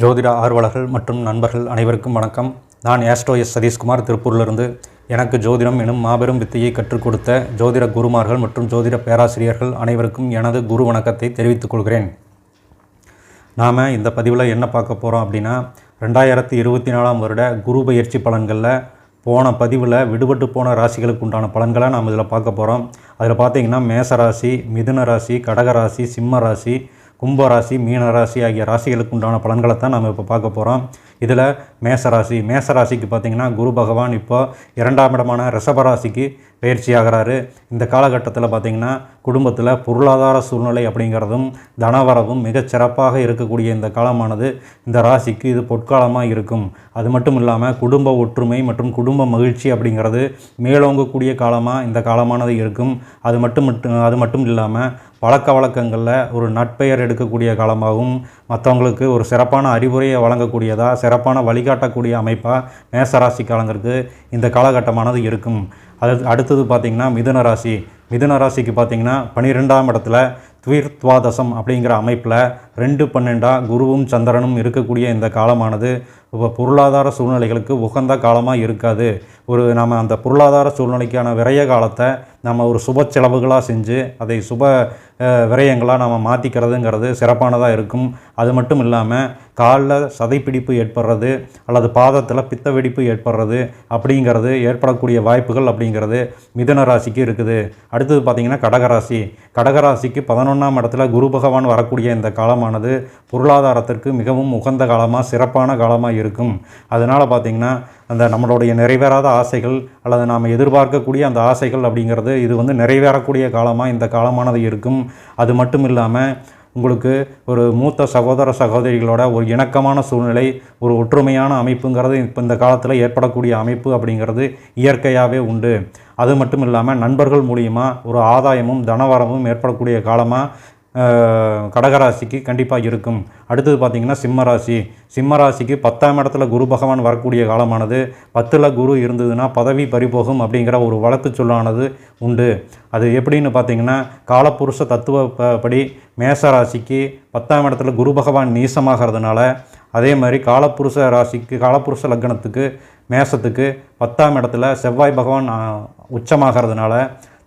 ஜோதிட ஆர்வலர்கள் மற்றும் நண்பர்கள் அனைவருக்கும் வணக்கம். நான் ஏஸ்ட்ரோ எஸ் சதீஷ்குமார் திருப்பூரிலிருந்து. எனக்கு ஜோதிடம் எனும் மாபெரும் வித்தையை கற்றுக் கொடுத்த ஜோதிட குருமார்கள் மற்றும் ஜோதிட பேராசிரியர்கள் அனைவருக்கும் எனது குரு வணக்கத்தை தெரிவித்துக் கொள்கிறேன். நாம் இந்த பதிவில் என்ன பார்க்க போகிறோம் அப்படின்னா ரெண்டாயிரத்தி இருபத்தி நாலாம் வருட குரு பயிற்சி பலன்களில் போன பதிவில் விடுபட்டு போன ராசிகளுக்கு உண்டான பலன்களை நாம் இதில் பார்க்க போகிறோம் அதில் பார்த்தீங்கன்னா மேச ராசி மிதுன ராசி கடக ராசி சிம்ம ராசி கும்பராசி மீனராசி ஆகிய ராசிகளுக்கு உண்டான பலன்களை தான் நம்ம இப்போ பார்க்க போகிறோம் இதில் மேசராசி மேசராசிக்கு பார்த்திங்கன்னா குரு பகவான் இப்போ இரண்டாம் இடமான ரிஷபராசிக்கு பயிற்சி ஆகிறாரு இந்த காலகட்டத்தில் பார்த்திங்கன்னா குடும்பத்தில் பொருளாதார சூழ்நிலை அப்படிங்கிறதும் தனவரவும் மிகச் சிறப்பாக இருக்கக்கூடிய இந்த காலமானது இந்த ராசிக்கு இது பொற்காலமாக இருக்கும். அது மட்டும் இல்லாமல் குடும்ப ஒற்றுமை மற்றும் குடும்ப மகிழ்ச்சி அப்படிங்கிறது மேலோங்கக்கூடிய காலமாக இந்த காலமானது இருக்கும். அது மட்டும் மட்டும் அது மட்டும் இல்லாமல் பழக்க வழக்கங்களில் ஒரு நட்பெயர் எடுக்கக்கூடிய காலமாகவும் மற்றவங்களுக்கு ஒரு சிறப்பான அறிவுரையை வழங்கக்கூடியதாக சிறப்பான வழிகாட்டக்கூடிய அமைப்பாக மேசராசி காலங்களுக்கு இந்த காலகட்டமானது இருக்கும். அது அடுத்தது பார்த்திங்கன்னா மிதுன ராசி. மிதுன ராசிக்கு பார்த்திங்கன்னா பனிரெண்டாம் இடத்துல துவிர்த்வாதசம் அப்படிங்கிற அமைப்பில் ரெண்டு பன்னெண்டாக குருவும் சந்திரனும் இருக்கக்கூடிய இந்த காலமானது இப்போ பொருளாதார சூழ்நிலைகளுக்கு உகந்த காலமாக இருக்காது. ஒரு நம்ம அந்த பொருளாதார சூழ்நிலைக்கான விரைய காலத்தை நம்ம ஒரு சுப செலவுகளாக செஞ்சு அதை சுப விரயங்களாக நம்ம மாற்றிக்கிறதுங்கிறது சிறப்பானதாக இருக்கும். அது மட்டும் இல்லாமல் காலில் சதைப்பிடிப்பு ஏற்படுறது அல்லது பாதத்தில் பித்த வெடிப்பு ஏற்படுறது அப்படிங்கிறது ஏற்படக்கூடிய வாய்ப்புகள் அப்படிங்கிறது மிதுன ராசிக்கு இருக்குது. அடுத்தது பார்த்திங்கன்னா கடகராசி. கடகராசிக்கு பதினொன்றாம் இடத்துல குரு பகவான் வரக்கூடிய இந்த காலம் காலமானது பொருளாதாரத்திற்கு மிகவும் உகந்த காலமாக சிறப்பான காலமாக இருக்கும். அதனால் பார்த்திங்கன்னா அந்த நம்மளுடைய நிறைவேறாத ஆசைகள் அல்லது நாம் எதிர்பார்க்கக்கூடிய அந்த ஆசைகள் அப்படிங்கிறது இது வந்து நிறைவேறக்கூடிய காலமாக இந்த காலமானது இருக்கும். அது மட்டும் இல்லாமல் உங்களுக்கு ஒரு மூத்த சகோதர சகோதரிகளோட ஒரு இணக்கமான சூழ்நிலை ஒரு ஒற்றுமையான அமைப்புங்கிறது இப்போ இந்த காலத்தில் ஏற்படக்கூடிய அமைப்பு அப்படிங்கிறது இயற்கையாகவே உண்டு. அது மட்டும் இல்லாமல் நண்பர்கள் மூலியமாக ஒரு ஆதாயமும் தனவரமும் ஏற்படக்கூடிய காலமாக கடகராசிக்கு கண்டிப்பாக இருக்கும். அடுத்தது பார்த்திங்கன்னா சிம்மராசி. சிம்மராசிக்கு பத்தாம் இடத்துல குரு பகவான் வரக்கூடிய காலமானது. பத்தில் குரு இருந்ததுன்னா பதவி பறிபோகும் அப்படிங்கிற ஒரு வழக்கு சொல்லானது உண்டு. அது எப்படின்னு பார்த்தீங்கன்னா காலப்புருஷ தத்துவ படி மேசராசிக்கு பத்தாம் இடத்துல குரு பகவான் நீசமாகிறதுனால அதே மாதிரி காலப்புருஷ ராசிக்கு காலப்புருஷ லக்னத்துக்கு மேசத்துக்கு பத்தாம் இடத்துல செவ்வாய் பகவான் உச்சமாகிறதுனால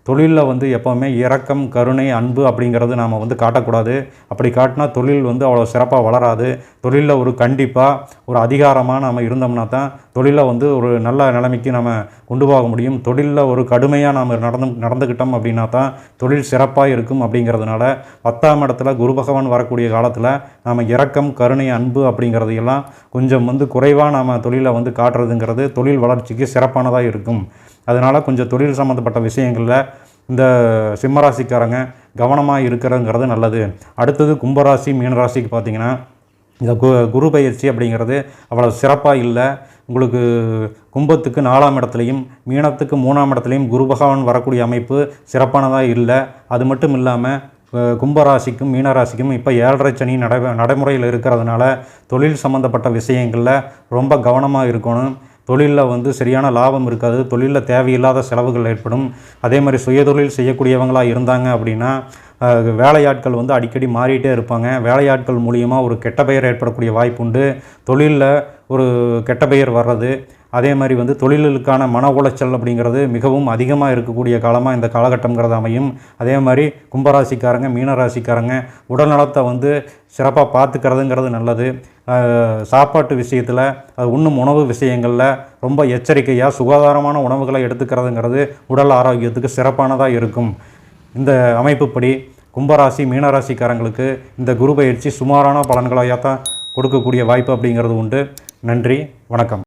தொழிலில் வந்து எப்போவுமே இரக்கம் கருணை அன்பு அப்படிங்கிறது நாம் வந்து காட்டக்கூடாது. அப்படி காட்டினா தொழில் வந்து அவ்வளோ சிறப்பாக வளராது. தொழிலில் ஒரு கண்டிப்பாக ஒரு அதிகாரமாக நம்ம இருந்தோம்னா தான் தொழிலில் வந்து ஒரு நல்ல நிலைமைக்கு நம்ம கொண்டு போக முடியும். தொழிலில் ஒரு கடுமையாக நாம் நடந்து நடந்துக்கிட்டோம் அப்படின்னா தான் தொழில் சிறப்பாக இருக்கும் அப்படிங்கிறதுனால பத்தாம் இடத்துல குரு பகவான் வரக்கூடிய காலத்தில் நாம் இரக்கம் கருணை அன்பு அப்படிங்கிறதையெல்லாம் கொஞ்சம் வந்து குறைவாக நாம் தொழிலை வந்து காட்டுறதுங்கிறது தொழில் வளர்ச்சிக்கு சிறப்பானதாக இருக்கும். அதனால் கொஞ்சம் தொழில் சம்மந்தப்பட்ட விஷயங்களில் இந்த சிம்மராசிக்காரங்க கவனமாக இருக்கிறங்கிறது நல்லது. அடுத்தது கும்பராசி மீனராசிக்கு பார்த்தீங்கன்னா இந்த கு குரு பயிற்சி அப்படிங்கிறது அவ்வளோ சிறப்பாக இல்லை. உங்களுக்கு கும்பத்துக்கு நாலாம் இடத்துலையும் மீனத்துக்கு மூணாம் இடத்துலையும் குரு பகவான் வரக்கூடிய அமைப்பு சிறப்பானதாக இல்லை. அது மட்டும் இல்லாமல் கும்பராசிக்கும் மீனராசிக்கும் இப்போ ஏழரை சனி நடை நடைமுறையில் இருக்கிறதுனால தொழில் சம்மந்தப்பட்ட விஷயங்களில் ரொம்ப கவனமாக இருக்கணும். தொழிலில் வந்து சரியான லாபம் இருக்காது. தொழிலில் தேவையில்லாத செலவுகள் ஏற்படும். அதே மாதிரி சுயதொழில் செய்யக்கூடியவங்களாக இருந்தாங்க அப்படின்னா வேலையாட்கள் வந்து அடிக்கடி மாறிட்டே இருப்பாங்க. வேலையாட்கள் மூலியமாக ஒரு கெட்ட பெயர் ஏற்படக்கூடிய வாய்ப்பு உண்டு. தொழிலில் ஒரு கெட்ட பெயர் வர்றது அதே மாதிரி வந்து தொழில்களுக்கான மன உளைச்சல் அப்படிங்கிறது மிகவும் அதிகமாக இருக்கக்கூடிய காலமாக இந்த காலகட்டங்கிறது அமையும். அதே மாதிரி கும்பராசிக்காரங்க மீனராசிக்காரங்க உடல்நலத்தை வந்து சிறப்பாக பார்த்துக்கிறதுங்கிறது நல்லது. சாப்பாட்டு விஷயத்தில் அது உண்ணும் உணவு விஷயங்களில் ரொம்ப எச்சரிக்கையாக சுகாதாரமான உணவுகளை எடுத்துக்கிறதுங்கிறது உடல் ஆரோக்கியத்துக்கு சிறப்பானதாக இருக்கும். இந்த அமைப்புப்படி கும்பராசி மீனராசிக்காரங்களுக்கு இந்த குரு பயிற்சி சுமாரான பலன்களையாக தான் கொடுக்கக்கூடிய வாய்ப்பு அப்படிங்கிறது உண்டு. நன்றி வணக்கம்.